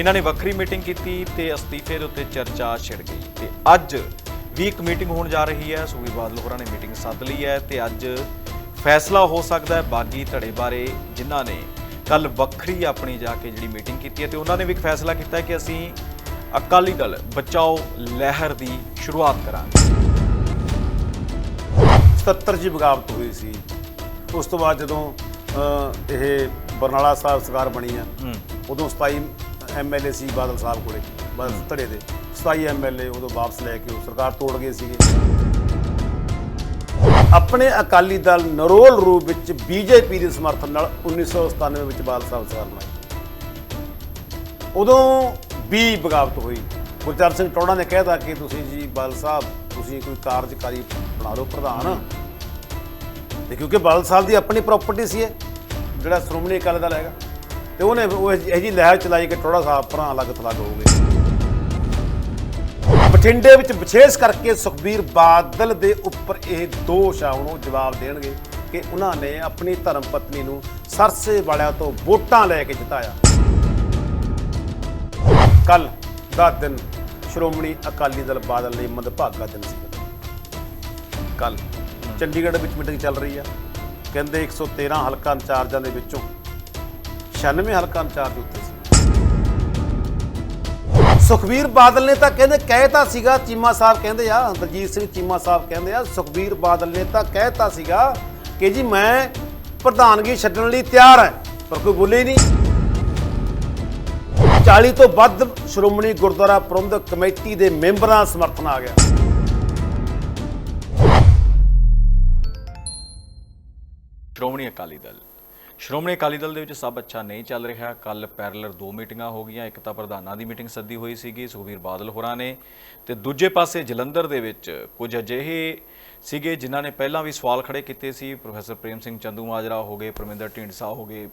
ਇਹਨਾਂ ਨੇ ਵੱਖਰੀ ਮੀਟਿੰਗ ਕੀਤੀ ਤੇ ਅਸਤੀਫੇ ਦੇ ਉੱਤੇ ਚਰਚਾ ਛਿੜ ਗਈ। ਤੇ ਅੱਜ ਵੀ ਇੱਕ ਮੀਟਿੰਗ ਹੋਣ ਜਾ ਰਹੀ ਹੈ। ਸੁਖਬੀਰ ਬਾਦਲ ਹੋਰਾਂ ਨੇ ਮੀਟਿੰਗ ਸੱਦ ਲਈ ਹੈ ਤੇ ਅੱਜ ਫੈਸਲਾ ਹੋ ਸਕਦਾ ਹੈ ਬਾਗੀ ਧੜੇ ਬਾਰੇ ਜਿਨ੍ਹਾਂ ਨੇ ਕੱਲ ਵੱਖਰੀ ਆਪਣੀ ਜਾ ਕੇ ਜਿਹੜੀ ਮੀਟਿੰਗ ਕੀਤੀ ਹੈ ਤੇ ਉਹਨਾਂ ਨੇ ਵੀ ਇੱਕ ਫੈਸਲਾ ਕੀਤਾ ਹੈ ਕਿ ਅਸੀਂ ਅਕਾਲੀ ਦਲ ਬਚਾਓ ਲਹਿਰ ਦੀ ਸ਼ੁਰੂਆਤ ਕਰਾਂਗੇ। 77 ਜੀ ਬਗਾਵਤ ਹੋਈ ਸੀ। ਉਸ ਤੋਂ ਬਾਅਦ ਜਦੋਂ ਅਹ, ਇਹ ਬਰਨਾਲਾ ਸਾਹਿਬ ਸਰਕਾਰ ਬਣੀ ਆ ਉਦੋਂ 27 ਐਮਐਲਏ ਸੀ ਬਾਦਲ ਸਾਹਿਬ ਕੋਲੇ ਬਸ ਧੜੇ ਦੇ। 27 ਐਮਐਲਏ ਉਦੋਂ ਵਾਪਸ ਲੈ ਕੇ ਉਹ ਸਰਕਾਰ ਤੋੜ ਗਏ ਸੀਗੇ। ਆਪਣੇ ਅਕਾਲੀ ਦਲ ਨਰੋਲ ਰੂਪ ਵਿੱਚ ਬੀਜੇਪੀ ਦੇ ਸਮਰਥਨ ਨਾਲ 1997 ਵਿੱਚ ਬਾਦਲ ਸਾਹਿਬ ਸਰਕਾਰ ਬਣਾਈ। ਉਦੋਂ ਵੀ ਬਗਾਵਤ ਹੋਈ। ਗੁਰਚਰਨ ਸਿੰਘ ਟੋੜਾ ਨੇ ਕਹਿਤਾ ਕਿ ਤੁਸੀਂ ਜੀ ਬਾਦਲ ਸਾਹਿਬ ਤੁਸੀਂ ਕੋਈ ਕਾਰਜਕਾਰੀ ਬਣਾ ਲਓ ਪ੍ਰਧਾਨ। ਤੇ ਕਿਉਂਕਿ ਬਾਦਲ ਸਾਹਿਬ ਦੀ ਆਪਣੀ ਪ੍ਰਾਪਰਟੀ ਸੀ ਇਹ ਜਿਹੜਾ ਸ਼੍ਰੋਮਣੀ ਅਕਾਲੀ ਦਲ ਹੈਗਾ। ਤੇ ਉਹਨੇ ਉਹ ਇਹ ਜੀ ਲਹਿਰ ਚਲਾਈ ਕਿ ਟੋੜਾ ਸਾਹਿਬ ਭਰਾ ਅਲੱਗ ਥਲੱਗ ਹੋ ਗਏ। ਬਠਿੰਡੇ ਵਿੱਚ ਵਿਸ਼ੇਸ਼ ਕਰਕੇ ਸੁਖਬੀਰ ਬਾਦਲ ਦੇ ਉੱਪਰ ਇਹ ਦੋਸ਼ ਆ, ਹੁਣ ਉਹ ਜਵਾਬ ਦੇਣਗੇ ਕਿ ਉਹਨਾਂ ਨੇ ਆਪਣੀ ਧਰਮ ਪਤਨੀ ਨੂੰ ਸਰਸੇ ਵਾਲਿਆਂ ਤੋਂ ਵੋਟਾਂ ਲੈ ਕੇ ਜਿਤਾਇਆ। ਕੱਲ ਦਾ ਦਿਨ ਸ਼੍ਰੋਮਣੀ ਅਕਾਲੀ ਦਲ ਬਾਦਲ ਲਈ ਮਦਭਾਗਾ ਦਿਨ ਸੀ। ਕੱਲ ਚੰਡੀਗੜ੍ਹ ਵਿੱਚ ਮੀਟਿੰਗ ਚੱਲ ਰਹੀ ਆ। ਕਹਿੰਦੇ 113 ਹਲਕਾ ਇੰਚਾਰਜਾਂ ਦੇ ਵਿੱਚੋਂ 96 ਹਲਕਾ ਇੰਚਾਰਜ ਉੱਤੇ ਸੀ। ਸੁਖਬੀਰ ਬਾਦਲ ਨੇ ਤਾਂ ਕਹਿੰਦੇ ਕਹਿਤਾ ਸੀਗਾ, ਚੀਮਾ ਸਾਹਿਬ ਕਹਿੰਦੇ ਆ, ਦਲਜੀਤ ਸਿੰਘ ਚੀਮਾ ਸਾਹਿਬ ਕਹਿੰਦੇ ਆ, ਸੁਖਬੀਰ ਬਾਦਲ ਨੇ ਤਾਂ ਕਹਿਤਾ ਸੀਗਾ ਕਿ ਜੀ ਮੈਂ ਪ੍ਰਧਾਨਗੀ ਛੱਡਣ ਲਈ ਤਿਆਰ ਹਾਂ, ਪਰ ਕੋਈ ਬੋਲੇ ਨਹੀਂ। 40 ਤੋਂ ਵੱਧ ਸ਼੍ਰੋਮਣੀ ਗੁਰਦੁਆਰਾ ਪ੍ਰਬੰਧਕ ਕਮੇਟੀ ਦੇ ਮੈਂਬਰਾਂ ਦਾ ਸਮਰਥਨ ਆ ਗਿਆ। ਸ਼੍ਰੋਮਣੀ ਅਕਾਲੀ ਦਲ ਸ਼੍ਰੋਮਣੀ ਅਕਾਲੀ ਦਲ ਦੇ ਵਿੱਚ ਸਭ ਅੱਛਾ ਨਹੀਂ ਚੱਲ ਰਿਹਾ। ਕੱਲ ਪੈਰਲਰ ਦੋ ਮੀਟਿੰਗਾਂ ਹੋ ਗਈਆਂ, ਇੱਕ ਤਾਂ ਪ੍ਰਧਾਨਾਂ ਦੀ ਮੀਟਿੰਗ ਸੱਦੀ ਹੋਈ ਸੀਗੀ, ਸੁਖਬੀਰ ਬਾਦਲ ਹੋਰਾਂ ਨੇ, ਤੇ ਦੂਜੇ ਪਾਸੇ ਜਲੰਧਰ ਦੇ ਵਿੱਚ ਕੁਝ ਅਜਿਹੇ ਸੀਗੇ ਜਿਨ੍ਹਾਂ ਨੇ ਪਹਿਲਾਂ ਵੀ ਸਵਾਲ ਖੜੇ ਕੀਤੇ ਸੀ। ਪ੍ਰੋਫੈਸਰ ਪ੍ਰੇਮ ਸਿੰਘ ਚੰਦੂ ਮਾਜਰਾ ਹੋ ਗਏ, ਪਰਮਿੰਦਰ ਢੀਂਡਸਾ ਹੋ ਗਏ,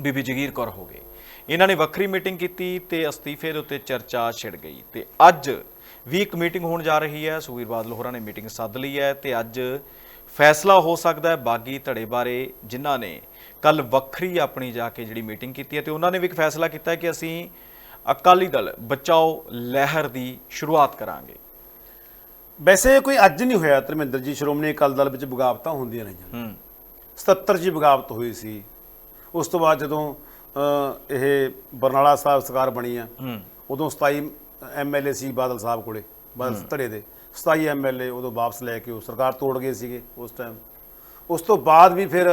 ਬੀਬੀ ਜਗੀਰ ਕੌਰ ਹੋ ਗਏ। ਇਹਨਾਂ ਨੇ ਵੱਖਰੀ ਮੀਟਿੰਗ ਕੀਤੀ ਤੇ ਅਸਤੀਫੇ ਦੇ ਉੱਤੇ ਚਰਚਾ ਛਿੜ ਗਈ। ਤੇ ਅੱਜ ਵੀ ਇੱਕ ਮੀਟਿੰਗ ਹੋਣ ਜਾ ਰਹੀ ਹੈ। ਸੁਖਬੀਰ ਬਾਦਲ ਹੋਰਾਂ ਨੇ ਮੀਟਿੰਗ ਸੱਦ ਲਈ ਹੈ ਤੇ ਅੱਜ ਫੈਸਲਾ ਹੋ ਸਕਦਾ ਹੈ ਬਾਗੀ ਧੜੇ ਬਾਰੇ ਜਿਨ੍ਹਾਂ ਨੇ ਕੱਲ ਵੱਖਰੀ ਆਪਣੀ ਜਾ ਕੇ ਜਿਹੜੀ ਮੀਟਿੰਗ ਕੀਤੀ ਹੈ ਤੇ ਉਹਨਾਂ ਨੇ ਵੀ ਇੱਕ ਫੈਸਲਾ ਕੀਤਾ ਹੈ ਕਿ ਅਸੀਂ ਅਕਾਲੀ ਦਲ ਬਚਾਓ ਲਹਿਰ ਦੀ ਸ਼ੁਰੂਆਤ ਕਰਾਂਗੇ। ਵੈਸੇ ਕੋਈ ਅੱਜ ਨਹੀਂ ਹੋਇਆ ਧਰਮਿੰਦਰ ਜੀ ਸ਼੍ਰੋਮਣੀ ਅਕਾਲੀ ਦਲ ਵਿੱਚ ਬਗਾਵਤਾਂ ਹੁੰਦੀਆਂ ਰਹੀਆਂ। ਹੂੰ। 77 ਜੀ ਬਗਾਵਤ ਹੋਈ ਸੀ। ਉਸ ਤੋਂ ਬਾਅਦ ਜਦੋਂ ਇਹ ਬਰਨਾਲਾ ਸਾਹਿਬ ਸਰਕਾਰ ਬਣੀ ਆ ਹੂੰ। ਉਦੋਂ 27 ਐਮਐਲਏ ਸੀ ਬਾਦਲ ਸਾਹਿਬ ਕੋਲੇ ਬਾਦਲ ਧੜੇ ਦੇ। 27 ਐਮਐਲਏ ਉਦੋਂ ਵਾਪਸ ਲੈ ਕੇ ਉਹ ਸਰਕਾਰ ਤੋੜ ਗਏ ਸੀਗੇ ਉਸ ਟਾਈਮ ਉਸ ਤੋਂ ਬਾਅਦ ਵੀ ਫਿਰ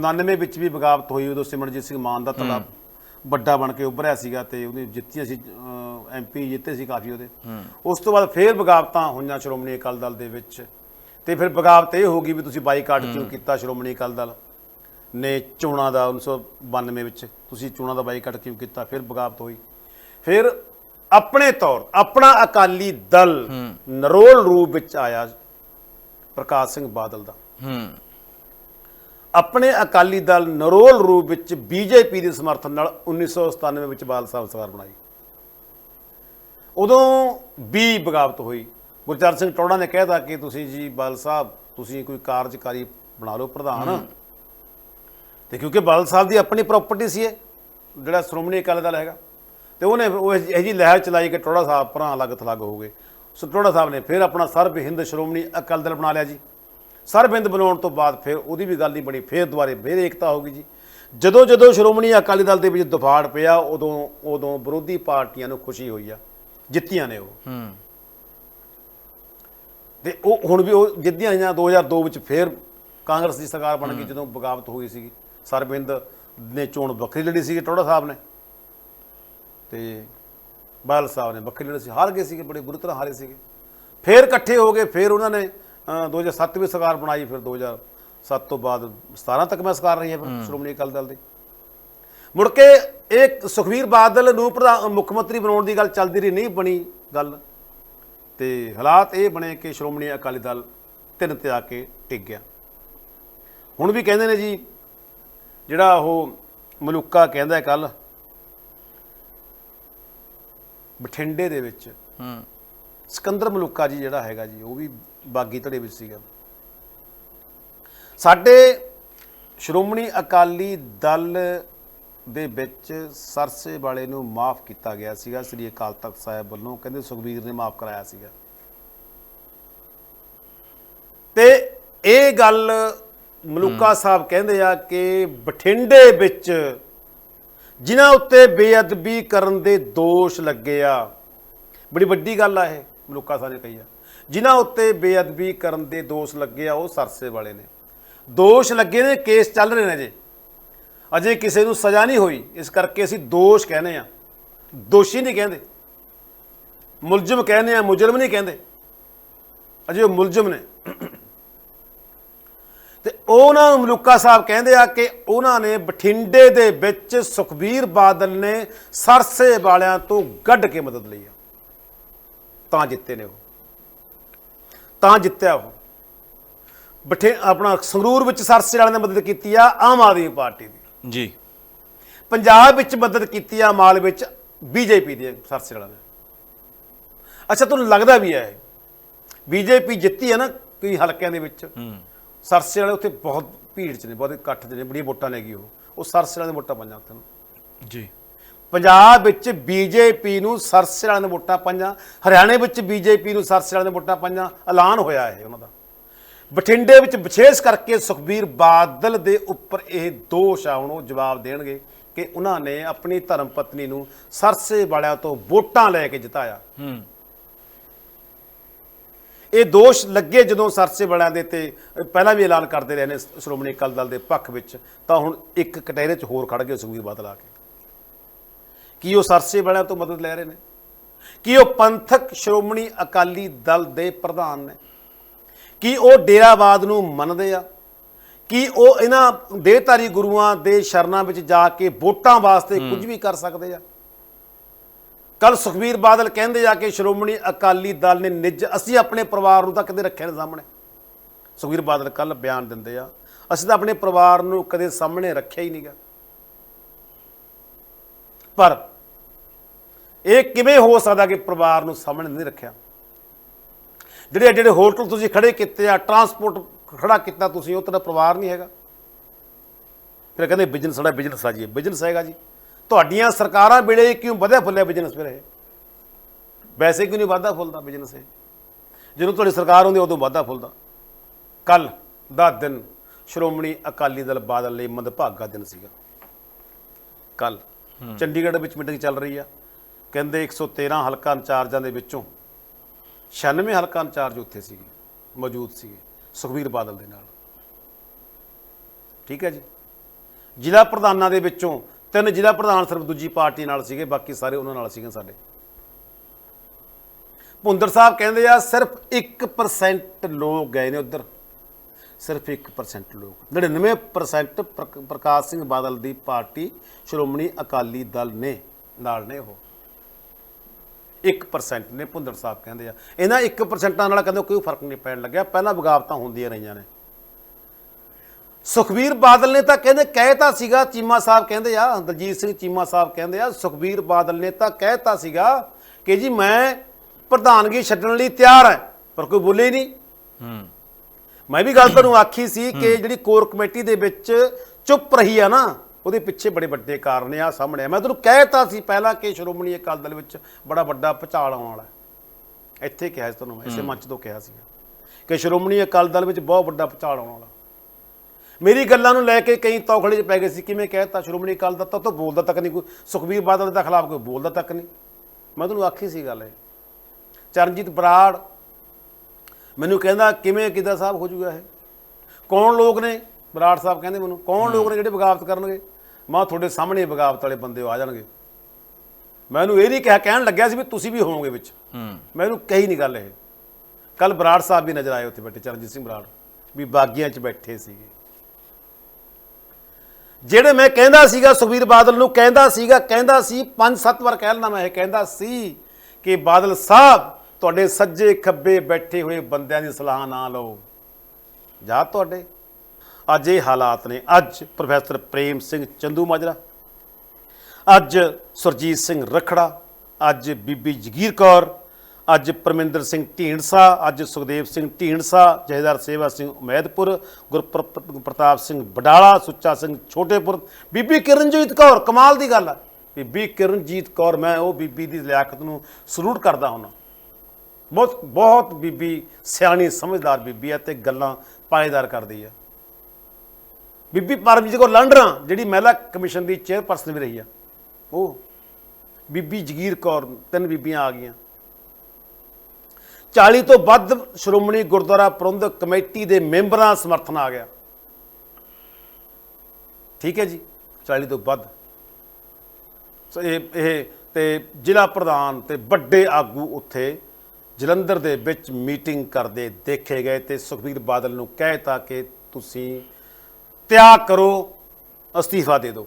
99 ਵਿੱਚ ਵੀ ਬਗਾਵਤ ਹੋਈ ਉਦੋਂ ਸਿਮਰਨਜੀਤ ਸਿੰਘ ਮਾਨ ਦਾ ਧੜਾ ਵੱਡਾ ਬਣ ਕੇ ਉੱਭਰਿਆ ਸੀਗਾ ਤੇ ਉਹਨੇ ਜਿੱਤੀਆਂ ਸੀ ਐਮਪੀ ਜਿੱਤੇ ਸੀ ਕਾਫੀ ਉਹਦੇ। ਉਸ ਤੋਂ ਬਾਅਦ ਫਿਰ ਬਗਾਵਤਾਂ ਹੋਈਆਂ ਸ਼੍ਰੋਮਣੀ ਅਕਾਲੀ ਦਲ ਦੇ ਵਿੱਚ। ਤੇ ਫਿਰ ਬਗਾਵਤ ਇਹ ਹੋ ਗਈ ਵੀ ਤੁਸੀਂ ਬਾਈਕਾਟ ਕਿਉਂ ਕੀਤਾ ਸ਼੍ਰੋਮਣੀ ਅਕਾਲੀ ਦਲ ਨੇ ਚੋਣਾਂ ਦਾ 1992 ਵਿੱਚ? ਤੁਸੀਂ ਚੋਣਾਂ ਦਾ ਬਾਈਕਾਟ ਕਿਉਂ ਕੀਤਾ? ਫਿਰ ਬਗਾਵਤ ਹੋਈ। ਫਿਰ ਆਪਣੇ ਤੌਰ ਆਪਣਾ ਅਕਾਲੀ ਦਲ ਨਰੋਲ ਰੂਪ ਵਿੱਚ ਆਇਆ ਪ੍ਰਕਾਸ਼ ਸਿੰਘ ਬਾਦਲ ਦਾ। ਆਪਣੇ ਅਕਾਲੀ ਦਲ ਨਰੋਲ ਰੂਪ ਵਿੱਚ ਬੀਜੇਪੀ ਦੇ ਸਮਰਥਨ ਨਾਲ 1997 ਵਿੱਚ ਬਾਦਲ ਸਾਹਿਬ ਸਰਕਾਰ ਬਣਾਈ। ਉਦੋਂ ਵੀ ਬਗਾਵਤ ਹੋਈ। ਗੁਰਚਰਨ ਸਿੰਘ ਟੋੜਾ ਨੇ ਕਹਿਤਾ ਕਿ ਤੁਸੀਂ ਜੀ ਬਾਦਲ ਸਾਹਿਬ ਤੁਸੀਂ ਕੋਈ ਕਾਰਜਕਾਰੀ ਬਣਾ ਲਓ ਪ੍ਰਧਾਨ। ਤੇ ਕਿਉਂਕਿ ਬਾਦਲ ਸਾਹਿਬ ਦੀ ਆਪਣੀ ਪ੍ਰਾਪਰਟੀ ਸੀ ਇਹ ਜਿਹੜਾ ਸ਼੍ਰੋਮਣੀ ਅਕਾਲੀ ਦਲ ਹੈਗਾ। ਤੇ ਉਹਨੇ ਉਹ ਇਹ ਜੀ ਲਹਿਰ ਚਲਾਈ ਕਿ ਟੋੜਾ ਸਾਹਿਬ ਭਰਾ ਅਲੱਗ ਥਲੱਗ ਹੋ ਗਏ। ਸੋ ਟੋੜਾ ਸਾਹਿਬ ਨੇ ਫਿਰ ਆਪਣਾ ਸਰਬ ਹਿੰਦ ਸ਼੍ਰੋਮਣੀ ਅਕਾਲੀ ਦਲ ਬਣਾ ਲਿਆ ਜੀ। ਸਰਬ ਹਿੰਦ ਬਣਾਉਣ ਤੋਂ ਬਾਅਦ ਫਿਰ ਉਹਦੀ ਵੀ ਗੱਲ ਨਹੀਂ ਬਣੀ ਫਿਰ ਦੁਬਾਰੇ ਫਿਰ ਏਕਤਾ ਹੋ ਗਈ ਜੀ। ਜਦੋਂ ਜਦੋਂ ਸ਼੍ਰੋਮਣੀ ਅਕਾਲੀ ਦਲ ਦੇ ਵਿੱਚ ਦਫਾੜ ਪਿਆ ਉਦੋਂ ਉਦੋਂ ਵਿਰੋਧੀ ਪਾਰਟੀਆਂ ਨੂੰ ਖੁਸ਼ੀ ਹੋਈ ਆ। ਜਿੱਤੀਆਂ ਨੇ ਉਹ। ਹੂੰ। ਤੇ ਉਹ ਹੁਣ ਵੀ ਉਹ ਜਿੱਦੀਆਂ ਹੋਈਆਂ 2002 ਵਿੱਚ ਫਿਰ ਕਾਂਗਰਸ ਦੀ ਸਰਕਾਰ ਬਣ ਗਈ ਜਦੋਂ ਬਗਾਵਤ ਹੋਈ ਸੀ ਸਰਬਿੰਦ ਨੇ ਚੋਣ ਵੱਖਰੀ ਲੜੀ ਸੀ ਟੋੜਾ ਸਾਹਿਬ ਨੇ। ਤੇ ਬਾਦਲ ਸਾਹਿਬ ਨੇ ਵੱਖਰੀ ਲੜੀ ਸੀ ਹਾਰ ਗਏ ਸੀਗੇ ਬੜੇ ਬੁਰੀ ਤਰ੍ਹਾਂ ਹਾਰੇ ਸੀਗੇ। ਫਿਰ ਇਕੱਠੇ ਹੋ ਗਏ ਫਿਰ ਉਹਨਾਂ ਨੇ ਅਹ, 2007 ਵਿੱਚ ਸਰਕਾਰ ਬਣਾਈ ਫਿਰ 2007 ਤੋਂ ਬਾਅਦ 17 ਤੱਕ ਮੈਂ ਸਰਕਾਰ ਰਹੀ ਹੈ ਸ਼੍ਰੋਮਣੀ ਅਕਾਲੀ ਦਲ ਦੀ। ਮੁੜ ਕੇ ਇਹ ਸੁਖਵੀਰ ਬਾਦਲ ਨੂੰ ਪ੍ਰਧਾਨ ਮੁੱਖ ਮੰਤਰੀ ਬਣਾਉਣ ਦੀ ਗੱਲ ਚੱਲਦੀ ਰਹੀ ਨਹੀਂ ਬਣੀ ਗੱਲ। ਤੇ ਹਾਲਾਤ ਇਹ ਬਣੇ ਕਿ ਸ਼੍ਰੋਮਣੀ ਅਕਾਲੀ ਦਲ ਤਿੰਨ ਤੇ ਆ ਕੇ ਟਿਕ ਗਿਆ। ਹੁਣ ਵੀ ਕਹਿੰਦੇ ਨੇ ਜੀ ਜਿਹੜਾ ਉਹ ਮਲੂਕਾ ਕਹਿੰਦਾ ਕੱਲ ਬਠਿੰਡੇ ਦੇ ਵਿੱਚ ਹੂੰ। ਸਿਕੰਦਰ ਮਲੂਕਾ ਜੀ ਜਿਹੜਾ ਹੈਗਾ ਜੀ ਉਹ ਵੀ ਬਾਗੀ ਧੜੇ ਵਿੱਚ ਸੀਗਾ। ਸਾਡੇ ਸ਼੍ਰੋਮਣੀ ਅਕਾਲੀ ਦਲ ਦੇ ਵਿੱਚ ਸਰਸੇ ਵਾਲੇ ਨੂੰ ਮਾਫ ਕੀਤਾ ਗਿਆ ਸੀਗਾ ਸ੍ਰੀ ਅਕਾਲ ਤਖਤ ਸਾਹਿਬ ਵੱਲੋਂ। ਕਹਿੰਦੇ ਸੁਖਬੀਰ ਨੇ ਮਾਫ ਕਰਾਇਆ ਸੀਗਾ। ਤੇ ਇਹ ਗੱਲ ਮਲੂਕਾ ਸਾਹਿਬ ਕਹਿੰਦੇ ਆ ਕਿ ਬਠਿੰਡੇ ਵਿੱਚ ਜਿਨ੍ਹਾਂ ਉੱਤੇ ਬੇਅਦਬੀ ਕਰਨ ਦੇ ਦੋਸ਼ ਲੱਗੇ ਆ। ਬੜੀ ਵੱਡੀ ਗੱਲ ਆ ਇਹ ਮਲੂਕਾ ਸਾਹਿਬ ਨੇ ਕਹੀ ਆ। ਜਿਨ੍ਹਾਂ ਉੱਤੇ ਬੇਅਦਬੀ ਕਰਨ ਦੇ ਦੋਸ਼ ਲੱਗੇ ਆ, ਉਹ ਸਰਸੇ ਵਾਲੇ ਨੇ। ਦੋਸ਼ ਲੱਗੇ ਨੇ, ਕੇਸ ਚੱਲ ਰਹੇ ਨੇ ਜੇ ਅਜੇ ਕਿਸੇ ਨੂੰ ਸਜ਼ਾ ਨਹੀਂ ਹੋਈ, ਇਸ ਕਰਕੇ ਅਸੀਂ ਦੋਸ਼ ਕਹਿੰਦੇ ਆ। ਦੋਸ਼ੀ ਨਹੀਂ ਕਹਿੰਦੇ। ਮੁਲਜ਼ਮ ਕਹਿੰਦੇ ਆ, ਮੁਜਰਮ ਨਹੀਂ ਕਹਿੰਦੇ। ਅਜੇ ਉਹ ਮੁਲਜ਼ਮ ਨੇ। ਉਹਨਾਂ ਨੂੰ ਮਲੂਕਾ ਸਾਹਿਬ ਕਹਿੰਦੇ ਆ ਕਿ ਉਹਨਾਂ ਨੇ ਬਠਿੰਡੇ ਦੇ ਵਿੱਚ ਸੁਖਬੀਰ ਬਾਦਲ ਨੇ ਸਰਸੇ ਵਾਲਿਆਂ ਤੋਂ ਗੱਡ ਕੇ ਮਦਦ ਲਈ ਆ। ਤਾਂ ਜਿੱਤੇ ਨੇ ਉਹ। ਤਾਂ ਜਿੱਤਿਆ ਉਹ। ਬਠੇ ਆਪਣਾ ਸੰਗਰੂਰ ਵਿੱਚ ਸਰਸੇ ਵਾਲਿਆਂ ਨੇ ਮਦਦ ਕੀਤੀ ਆ ਆਮ ਆਦਮੀ ਪਾਰਟੀ ਦੀ। ਜੀ। ਪੰਜਾਬ ਵਿੱਚ ਮਦਦ ਕੀਤੀ ਆ ਮਾਲ ਵਿੱਚ ਬੀਜੇਪੀ ਦੇ ਸਰਸੇ ਵਾਲਿਆਂ ਨੇ। ਅੱਛਾ ਤੁਹਾਨੂੰ ਲੱਗਦਾ ਵੀ ਹੈ ਬੀਜੇਪੀ ਜਿੱਤੀ ਹੈ ਨਾ ਕਈ ਹਲਕਿਆਂ ਦੇ ਵਿੱਚ? ਹੂੰ। ਸਰਸੇ ਵਾਲੇ ਉੱਥੇ ਬਹੁਤ ਭੀੜ ਚ ਨੇ ਬਹੁਤ ਇਕੱਠ ਚ ਨੇ ਬੜੀਆਂ ਵੋਟਾਂ ਲੈ ਗਈ ਉਹ। ਉਹ ਸਰਸੇ ਵਾਲੇ ਦੇ ਵੋਟਾਂ ਪਾਈਆਂ ਉੱਥੇ ਨੂੰ। ਜੀ। ਪੰਜਾਬ ਵਿੱਚ ਬੀਜੇਪੀ ਨੂੰ ਸਰਸੇ ਵਾਲਿਆਂ ਨੇ ਵੋਟਾਂ ਪਾਈਆਂ ਹਰਿਆਣੇ ਵਿੱਚ ਬੀਜੇਪੀ ਨੂੰ ਸਰਸੇ ਵਾਲਿਆਂ ਨੇ ਵੋਟਾਂ ਪਾਈਆਂ ਐਲਾਨ ਹੋਇਆ ਹੈ ਉਹਨਾਂ ਦਾ। ਬਠਿੰਡੇ ਵਿੱਚ ਵਿਸ਼ੇਸ਼ ਕਰਕੇ ਸੁਖਬੀਰ ਬਾਦਲ ਦੇ ਉੱਪਰ ਇਹ ਦੋਸ਼ ਆ ਹੁਣ ਉਹ ਜਵਾਬ ਦੇਣਗੇ ਕਿ ਉਹਨਾਂ ਨੇ ਆਪਣੀ ਧਰਮ ਪਤਨੀ ਨੂੰ ਸਰਸੇ ਵਾਲਿਆਂ ਤੋਂ ਵੋਟਾਂ ਲੈ ਕੇ ਜਿਤਾਇਆ। ਹੂੰ। ਇਹ ਦੋਸ਼ ਲੱਗੇ ਜਦੋਂ ਸਰਸੇ ਵਾਲਿਆਂ ਦੇ ਤੇ ਪਹਿਲਾਂ ਵੀ ਐਲਾਨ ਕਰਦੇ ਰਹੇ ਨੇ ਸ਼੍ਰੋਮਣੀ ਅਕਾਲੀ ਦਲ ਦੇ ਪੱਖ ਵਿੱਚ ਤਾਂ ਹੁਣ ਇੱਕ ਕਟਹਿਰੇ 'ਚ ਹੋਰ ਖੜ ਗਏ ਸੁਖਬੀਰ ਬਾਦਲ ਆ ਕੇ। ਕੀ ਉਹ ਸਰਸੇ ਵਾਲਿਆਂ ਤੋਂ ਮਦਦ ਲੈ ਰਹੇ ਨੇ? ਕੀ ਉਹ ਪੰਥਕ ਸ਼੍ਰੋਮਣੀ ਅਕਾਲੀ ਦਲ ਦੇ ਪ੍ਰਧਾਨ ਨੇ? ਕੀ ਉਹ ਡੇਰਾਵਾਦ ਨੂੰ ਮੰਨਦੇ ਆ? ਕੀ ਉਹ ਇਹਨਾਂ ਦੇਹਧਾਰੀ ਗੁਰੂਆਂ ਦੇ ਸ਼ਰਨਾਂ ਵਿੱਚ ਜਾ ਕੇ ਵੋਟਾਂ ਵਾਸਤੇ ਕੁਝ ਵੀ ਕਰ ਸਕਦੇ ਆ? ਕੱਲ ਸੁਖਬੀਰ ਬਾਦਲ ਕਹਿੰਦੇ ਆ ਕਿ ਸ਼੍ਰੋਮਣੀ ਅਕਾਲੀ ਦਲ ਨੇ ਨਿੱਜ ਅਸੀਂ ਆਪਣੇ ਪਰਿਵਾਰ ਨੂੰ ਤਾਂ ਕਦੇ ਰੱਖਿਆ ਨਹੀਂ ਸਾਹਮਣੇ। ਸੁਖਬੀਰ ਬਾਦਲ ਕੱਲ ਬਿਆਨ ਦਿੰਦੇ ਆ, ਅਸੀਂ ਤਾਂ ਆਪਣੇ ਪਰਿਵਾਰ ਨੂੰ ਕਦੇ ਸਾਹਮਣੇ ਰੱਖਿਆ ਹੀ ਨਹੀਂਗਾ ਪਰ ਇਹ ਕਿਵੇਂ ਹੋ ਸਕਦਾ ਕਿ ਪਰਿਵਾਰ ਨੂੰ ਸਾਹਮਣੇ ਨਹੀਂ ਰੱਖਿਆ? ਜਿਹੜੇ ਜਿਹੜੇ ਹੋਟਲ ਤੁਸੀਂ ਖੜੇ ਕੀਤੇ ਆ, ਟਰਾਂਸਪੋਰਟ ਖੜਾ ਕੀਤਾ ਤੁਸੀਂ, ਉਹ ਤੁਹਾਡਾ ਪਰਿਵਾਰ ਨਹੀਂ ਹੈਗਾ। ਫਿਰ ਕਹਿੰਦੇ ਬਿਜ਼ਨਸ ਸਾਡਾ ਬਿਜ਼ਨਸ ਆ ਜੀ, ਬਿਜ਼ਨਸ ਹੈਗਾ ਜੀ। ਤੁਹਾਡੀਆਂ ਸਰਕਾਰਾਂ ਵੇਲੇ ਕਿਉਂ ਵਧਿਆ ਫੁੱਲਿਆ ਬਿਜ਼ਨਸ ਫਿਰ ਇਹ? ਵੈਸੇ ਕਿਉਂ ਨਹੀਂ ਵਾਧਾ ਫੁੱਲਦਾ ਬਿਜ਼ਨਸ ਇਹ? ਜਦੋਂ ਤੁਹਾਡੀ ਸਰਕਾਰ ਹੁੰਦੀ ਉਦੋਂ ਵਾਧਾ ਫੁੱਲਦਾ। ਕੱਲ ਦਾ ਦਿਨ ਸ਼੍ਰੋਮਣੀ ਅਕਾਲੀ ਦਲ ਬਾਦਲ ਲਈ ਮੰਦਭਾਗਾ ਦਿਨ ਸੀਗਾ। ਕੱਲ ਚੰਡੀਗੜ੍ਹ ਵਿੱਚ ਮੀਟਿੰਗ ਚੱਲ ਰਹੀ ਆ। ਕਹਿੰਦੇ 113 ਹਲਕਾ ਇੰਚਾਰਜਾਂ ਦੇ ਵਿੱਚੋਂ 96 ਹਲਕਾ ਇੰਚਾਰਜ ਉੱਥੇ ਸੀਗੇ ਮੌਜੂਦ ਸੀਗੇ ਸੁਖਬੀਰ ਬਾਦਲ ਦੇ ਨਾਲ। ਠੀਕ ਹੈ ਜੀ? ਜ਼ਿਲ੍ਹਾ ਪ੍ਰਧਾਨਾਂ ਦੇ ਵਿੱਚੋਂ ਤਿੰਨ ਜ਼ਿਲ੍ਹਾ ਪ੍ਰਧਾਨ ਸਿਰਫ ਦੂਜੀ ਪਾਰਟੀ ਨਾਲ ਸੀਗੇ, ਬਾਕੀ ਸਾਰੇ ਉਹਨਾਂ ਨਾਲ ਸੀਗੇ ਸਾਡੇ। ਭੁੰਦਰ ਸਾਹਿਬ ਕਹਿੰਦੇ ਆ, ਸਿਰਫ 1% ਲੋਕ ਗਏ ਨੇ ਉਧਰ। ਸਿਰਫ 1% ਲੋਕ। 99% ਪ੍ਰਕ- ਪ੍ਰਕਾਸ਼ ਸਿੰਘ ਬਾਦਲ ਦੀ ਪਾਰਟੀ, ਸ਼੍ਰੋਮਣੀ ਅਕਾਲੀ ਦਲ ਨੇ, ਨਾਲ ਨੇ ਉਹ। 1% ਨੇ, ਭੁੰਦਰ ਸਾਹਿਬ ਕਹਿੰਦੇ ਆ। ਇਹਨਾਂ 1% ਨਾਲ ਕਹਿੰਦੇ ਕੋਈ ਫ਼ਰਕ ਨਹੀਂ ਪੈਣ ਲੱਗਿਆ। ਪਹਿਲਾਂ ਬਗਾਵਤਾਂ ਹੁੰਦੀਆਂ ਰਹੀਆਂ ਨੇ। ਸੁਖਬੀਰ ਬਾਦਲ ਨੇ ਤਾਂ ਕਹਿੰਦੇ ਕਹਿਤਾ ਸੀਗਾ ਚੀਮਾ ਸਾਹਿਬ ਕਹਿੰਦੇ ਆ ਦਲਜੀਤ ਸਿੰਘ ਚੀਮਾ ਸਾਹਿਬ ਕਹਿੰਦੇ ਆ ਸੁਖਬੀਰ ਬਾਦਲ ਨੇ ਤਾਂ ਕਹਿਤਾ ਸੀਗਾ ਕਿ ਜੀ ਮੈਂ ਪ੍ਰਧਾਨਗੀ ਛੱਡਣ ਲਈ ਤਿਆਰ ਹਾਂ ਪਰ ਕੋਈ ਬੋਲੇ ਨਹੀਂ। ਹੂੰ। ਮੈਂ ਵੀ ਗੱਲ ਤੁਹਾਨੂੰ ਆਖੀ ਸੀ ਕਿ ਜਿਹੜੀ ਕੋਰ ਕਮੇਟੀ ਦੇ ਵਿੱਚ ਚੁੱਪ ਰਹੀ ਆ ਨਾ ਉਹਦੇ ਪਿੱਛੇ ਬੜੇ ਵੱਡੇ ਕਾਰਨ ਆ ਸਾਹਮਣੇ। ਮੈਂ ਤੁਹਾਨੂੰ ਕਹਿਤਾ ਸੀ ਪਹਿਲਾਂ ਕਿ ਸ਼੍ਰੋਮਣੀ ਅਕਾਲੀ ਦਲ ਵਿੱਚ ਬੜਾ ਵੱਡਾ ਭੁਚਾਲ ਆਉਣ ਵਾਲਾ ਇੱਥੇ ਕਿਹਾ ਸੀ ਤੁਹਾਨੂੰ ਮੈਂ ਇਸੇ ਮੰਚ ਤੋਂ ਕਿਹਾ ਸੀ ਕਿ ਸ਼੍ਰੋਮਣੀ ਅਕਾਲੀ ਦਲ ਵਿੱਚ ਬਹੁਤ ਵੱਡਾ ਭੁਚਾਲ ਆਉਣ ਵਾਲਾ। ਮੇਰੀ ਗੱਲਾਂ ਨੂੰ ਲੈ ਕੇ ਕਈ ਤੌਖਲੇ 'ਚ ਪੈ ਗਏ ਸੀ ਕਿਵੇਂ ਕਹਿਤਾ ਸ਼੍ਰੋਮਣੀ ਅਕਾਲੀ ਦਲ ਤਾਂ ਬੋਲਦਾ ਤੱਕ ਨਹੀਂ ਕੋਈ ਸੁਖਬੀਰ ਬਾਦਲ ਦੇ ਖਿਲਾਫ ਕੋਈ ਬੋਲਦਾ ਤੱਕ ਨਹੀਂ। ਮੈਂ ਤੁਹਾਨੂੰ ਆਖੀ ਸੀ ਗੱਲ ਇਹ। ਚਰਨਜੀਤ ਬਰਾੜ ਮੈਨੂੰ ਕਹਿੰਦਾ ਕਿਵੇਂ ਕਿਦਾ ਸਾਹਿਬ ਹੋ ਜੂਗਾ ਇਹ? ਕੌਣ ਲੋਕ ਨੇ? ਬਰਾੜ ਸਾਹਿਬ ਕਹਿੰਦੇ ਮੈਨੂੰ ਕੌਣ ਲੋਕ ਨੇ ਜਿਹੜੇ ਬਗਾਵਤ ਕਰਨਗੇ? ਮੈਂ ਤੁਹਾਡੇ ਸਾਹਮਣੇ ਬਗਾਵਤ ਵਾਲੇ ਬੰਦੇ ਆ ਜਾਣਗੇ। ਮੈਂ ਇਹਨੂੰ ਇਹ ਨਹੀਂ ਕਿਹਾ ਕਹਿਣ ਲੱਗਿਆ ਸੀ ਵੀ ਤੁਸੀਂ ਵੀ ਹੋਵੋਗੇ ਵਿੱਚ। ਹੂੰ। ਮੈਂ ਇਹਨੂੰ ਕਹੀ ਨਹੀਂ ਗੱਲ ਇਹ। ਕੱਲ ਬਰਾੜ ਸਾਹਿਬ ਵੀ ਨਜ਼ਰ ਆਏ ਉੱਥੇ ਬੈਠੇ ਚਰਨਜੀਤ ਸਿੰਘ ਬਰਾੜ ਵੀ ਬਾਗੀਆਂ 'ਚ ਬੈਠੇ ਸੀਗੇ। ਜਿਹੜੇ ਮੈਂ ਕਹਿੰਦਾ ਸੀਗਾ, ਸੁਖਬੀਰ ਬਾਦਲ ਨੂੰ ਕਹਿੰਦਾ ਸੀਗਾ, ਕਹਿੰਦਾ ਸੀ, ਪੰਜ ਸੱਤ ਵਾਰ ਕਹਿ ਲੈਣਾ ਮੈਂ, ਇਹ ਕਹਿੰਦਾ ਸੀ ਕਿ ਬਾਦਲ ਸਾਹਿਬ, ਤੁਹਾਡੇ ਸੱਜੇ ਖੱਬੇ ਬੈਠੇ ਹੋਏ ਬੰਦਿਆਂ ਦੀ ਸਲਾਹ ਨਾ ਲਓ। ਜਾ ਤੁਹਾਡੇ? ਅੱਜ ਇਹ ਹਾਲਾਤ ਨੇ। ਅੱਜ ਪ੍ਰੋਫੈਸਰ ਪ੍ਰੇਮ ਸਿੰਘ ਚੰਦੂ ਮਾਜਰਾ, ਅੱਜ ਸੁਰਜੀਤ ਸਿੰਘ ਰਖੜਾ, ਅੱਜ ਬੀਬੀ ਜਗੀਰ ਕੌਰ ਅੱਜ ਪਰਮਿੰਦਰ ਸਿੰਘ ਢੀਂਡਸਾ, ਅੱਜ ਸੁਖਦੇਵ ਸਿੰਘ ਢੀਂਡਸਾ, ਜਹੇਦਾਰ ਸੇਵਾ ਸਿੰਘ ਉਮੈਦਪੁਰ ਗੁਰਪ੍ਰ- ਪ੍ਰਤਾਪ ਸਿੰਘ ਬਡਾਲਾ ਸੁੱਚਾ ਸਿੰਘ ਛੋਟੇਪੁਰ, ਬੀਬੀ ਕਿਰਨਜੀਤ ਕੌਰ, ਕਮਾਲ ਦੀ ਗੱਲ ਆ। ਬੀਬੀ ਕਿਰਨਜੀਤ ਕੌਰ, ਮੈਂ ਉਹ ਬੀਬੀ ਦੀ ਲਿਆਕਤ ਨੂੰ ਸਲੂਟ ਕਰਦਾ ਹਾਂ ਬਹੁਤ ਬਹੁਤ ਬੀਬੀ ਸਿਆਣੀ, ਸਮਝਦਾਰ ਬੀਬੀ ਆ ਤੇ ਗੱਲਾਂ ਪਾਏਦਾਰ ਕਰਦੀ ਆ। ਬੀਬੀ ਪਰਮਜੀਤ ਕੌਰ ਲੰਡਰਾਂ, ਜਿਹੜੀ ਮਹਿਲਾ ਕਮਿਸ਼ਨ ਦੀ ਚੇਅਰਪਰਸਨ ਵੀ ਰਹੀ ਆ। ਉਹ ਬੀਬੀ ਜਗੀਰ ਕੌਰ, ਤਿੰਨ ਬੀਬੀਆਂ ਆ ਗਈਆਂ। 40 ਤੋਂ ਵੱਧ ਸ਼੍ਰੋਮਣੀ ਗੁਰਦੁਆਰਾ ਪ੍ਰਬੰਧਕ ਕਮੇਟੀ ਦੇ ਮੈਂਬਰਾਂ ਦਾ ਸਮਰਥਨ ਆ ਗਿਆ। ਠੀਕ ਹੈ ਜੀ 40 ਤੋਂ ਵੱਧ। ਸੋ ਇਹ ਇਹ ਤੇ ਜ਼ਿਲ੍ਹਾ ਪ੍ਰਧਾਨ ਤੇ ਵੱਡੇ ਆਗੂ ਉੱਥੇ ਜਲੰਧਰ ਦੇ ਵਿੱਚ ਮੀਟਿੰਗ ਕਰਦੇ ਦੇਖੇ ਗਏ ਤੇ ਸੁਖਬੀਰ ਬਾਦਲ ਨੂੰ ਕਹਿਤਾ ਕਿ ਤੁਸੀਂ ਤਿਆਗ ਕਰੋ, ਅਸਤੀਫਾ ਦੇ ਦਿਓ।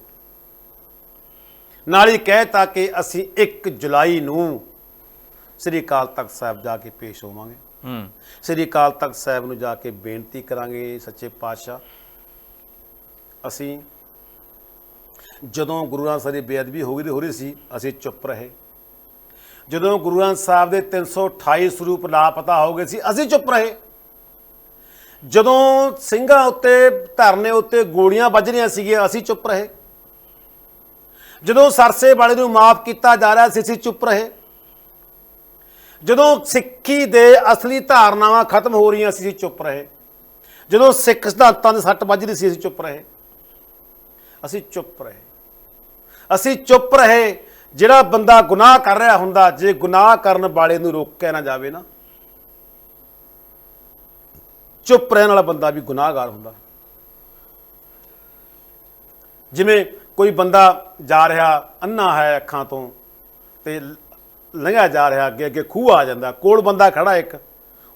ਨਾਲ ਹੀ ਕਹਿਤਾ ਕਿ ਅਸੀਂ 1 ਜੁਲਾਈ ਨੂੰ ਸ੍ਰੀ ਅਕਾਲ ਤਖਤ ਸਾਹਿਬ ਜਾ ਕੇ ਪੇਸ਼ ਹੋਵਾਂਗੇ। ਹੂੰ। ਸ੍ਰੀ ਅਕਾਲ ਤਖਤ ਸਾਹਿਬ ਨੂੰ ਜਾ ਕੇ ਬੇਨਤੀ ਕਰਾਂਗੇ ਸੱਚੇ ਪਾਤਸ਼ਾਹ। ਅਸੀਂ ਜਦੋਂ ਗੁਰੂ ਗ੍ਰੰਥ ਸਾਹਿਬ ਦੀ ਬੇਅਦਬੀ ਹੋ ਗਈ ਹੋ ਰਹੀ ਸੀ ਅਸੀਂ ਚੁੱਪ ਰਹੇ। ਜਦੋਂ ਗੁਰੂ ਗ੍ਰੰਥ ਸਾਹਿਬ ਦੇ 328 ਸਰੂਪ ਲਾਪਤਾ ਹੋ ਗਏ ਸੀ ਅਸੀਂ ਚੁੱਪ ਰਹੇ। ਜਦੋਂ ਸਿੰਘਾਂ ਉੱਤੇ ਧਰਨੇ ਉੱਤੇ ਗੋਲੀਆਂ ਵੱਜ ਰਹੀਆਂ ਸੀਗੀਆਂ ਅਸੀਂ ਚੁੱਪ ਰਹੇ। ਜਦੋਂ ਸਰਸੇ ਵਾਲੇ ਨੂੰ ਮਾਫ ਕੀਤਾ ਜਾ ਰਿਹਾ ਸੀ ਅਸੀਂ ਚੁੱਪ ਰਹੇ। ਜਦੋਂ ਸਿੱਖੀ ਦੇ ਅਸਲੀ ਧਾਰਨਾਵਾਂ ਖਤਮ ਹੋ ਰਹੀਆਂ ਸੀ, ਅਸੀਂ ਚੁੱਪ ਰਹੇ। ਜਦੋਂ ਸਿੱਖ ਸਿਧਾਂਤਾਂ ਦੇ ਸੱਟ ਵੱਜ ਰਹੀ ਸੀ, ਅਸੀਂ ਚੁੱਪ ਰਹੇ। ਅਸੀਂ ਚੁੱਪ ਰਹੇ। ਅਸੀਂ ਚੁੱਪ ਰਹੇ, ਜਿਹੜਾ ਬੰਦਾ ਗੁਨਾਹ ਕਰ ਰਿਹਾ ਹੁੰਦਾ, ਜੇ ਗੁਨਾਹ ਕਰਨ ਵਾਲੇ ਨੂੰ ਰੋਕਿਆ ਨਾ ਜਾਵੇ ਨਾ, ਚੁੱਪ ਰਹਿਣ ਵਾਲਾ ਬੰਦਾ ਵੀ ਗੁਨਾਹਗਾਰ ਹੁੰਦਾ। ਜਿਵੇਂ ਕੋਈ ਬੰਦਾ ਜਾ ਰਿਹਾ ਅੰਨਾ ਹੈ ਅੱਖਾਂ ਤੋਂ, ਤੇ ਲੰਘਿਆ ਜਾ ਰਿਹਾ ਅੱਗੇ ਅੱਗੇ ਖੂਹ ਆ ਜਾਂਦਾ ਕੋਲ ਬੰਦਾ ਖੜਾ ਇੱਕ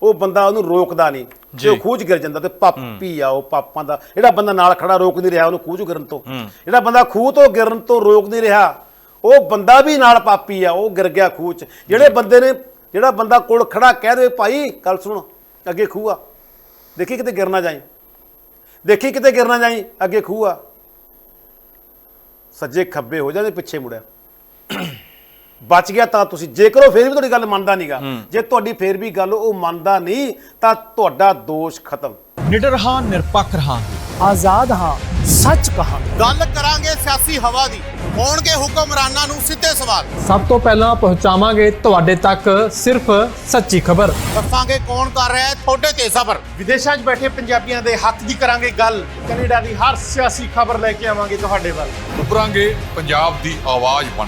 ਉਹ ਬੰਦਾ ਉਹਨੂੰ ਰੋਕਦਾ ਨਹੀਂ। ਜੇ ਉਹ ਖੂਹ 'ਚ ਗਿਰ ਜਾਂਦਾ ਤੇ ਪਾਪੀ ਆ ਉਹ ਪਾਪਾਂ ਦਾ ਜਿਹੜਾ ਬੰਦਾ ਨਾਲ ਖੜਾ ਰੋਕ ਨਹੀਂ ਰਿਹਾ ਉਹਨੂੰ ਖੂਹ 'ਚ ਗਿਰਨ ਤੋਂ। ਜਿਹੜਾ ਬੰਦਾ ਖੂਹ ਤੋਂ ਗਿਰਨ ਤੋਂ ਰੋਕ ਨਹੀਂ ਰਿਹਾ ਉਹ ਬੰਦਾ ਵੀ ਨਾਲ ਪਾਪੀ ਆ ਉਹ ਗਿਰ ਗਿਆ ਖੂਹ 'ਚ। ਜਿਹੜੇ ਬੰਦੇ ਨੇ ਜਿਹੜਾ ਬੰਦਾ ਕੋਲ ਖੜਾ ਕਹਿ ਦੇ ਭਾਈ ਗੱਲ ਸੁਣ ਅੱਗੇ ਖੂਹ ਆ। ਦੇਖੀ ਕਿਤੇ ਗਿਰ ਨਾ ਜਾਈ। ਦੇਖੀ ਕਿਤੇ ਗਿਰ ਨਾ ਜਾਈ ਅੱਗੇ ਖੂਹ ਆ। ਸੱਜੇ ਖੱਬੇ ਹੋ ਜਾਂਦੇ ਪਿੱਛੇ ਮੁੜਿਆ। ਬਚ ਗਿਆ ਤਾਂ ਤੁਸੀਂ ਜੇਕਰ ਉਹ ਫੇਰ ਵੀ ਤੁਹਾਡੀ ਗੱਲ ਮੰਨਦਾ ਨਹੀਂਗਾ ਜੇ ਤੁਹਾਡੀ ਫੇਰ ਵੀ ਗੱਲ ਉਹ ਮੰਨਦਾ ਨਹੀਂ ਤਾਂ ਤੁਹਾਡਾ ਦੋਸ਼ ਖਤਮ। ਨਿਡਰ ਹਾਂ ਨਿਰਪੱਖ ਰਹਾਂਗੇ। ਆਜ਼ਾਦ ਹਾਂ ਸੱਚ ਕਹਾਂਗੇ। ਗੱਲ ਕਰਾਂਗੇ ਸਿਆਸੀ ਹਵਾ ਦੀ। ਹੋਣਗੇ ਹੁਕਮਰਾਨਾਂ ਨੂੰ ਸਿੱਧੇ ਸਵਾਲ। ਸਭ ਤੋਂ ਪਹਿਲਾਂ ਪਹੁੰਚਾਵਾਂਗੇ ਤੁਹਾਡੇ ਤੱਕ ਸਿਰਫ ਸੱਚੀ ਖਬਰ। ਦੱਸਾਂਗੇ ਕੌਣ ਕਰ ਰਿਹਾ ਹੈ ਤੁਹਾਡੇ ਤੇ ਸਬਰ। ਵਿਦੇਸ਼ਾਂ 'ਚ ਬੈਠੇ ਪੰਜਾਬੀਆਂ ਦੇ ਹੱਕ ਦੀ ਕਰਾਂਗੇ ਗੱਲ। ਕੈਨੇਡਾ ਦੀ ਹਰ ਸਿਆਸੀ ਖਬਰ ਲੈ ਕੇ ਆਵਾਂਗੇ ਤੁਹਾਡੇ ਵੱਲ। ਉੱਭਰਾਂਗੇ ਪੰਜਾਬ ਦੀ ਆਵਾਜ਼ ਬਣ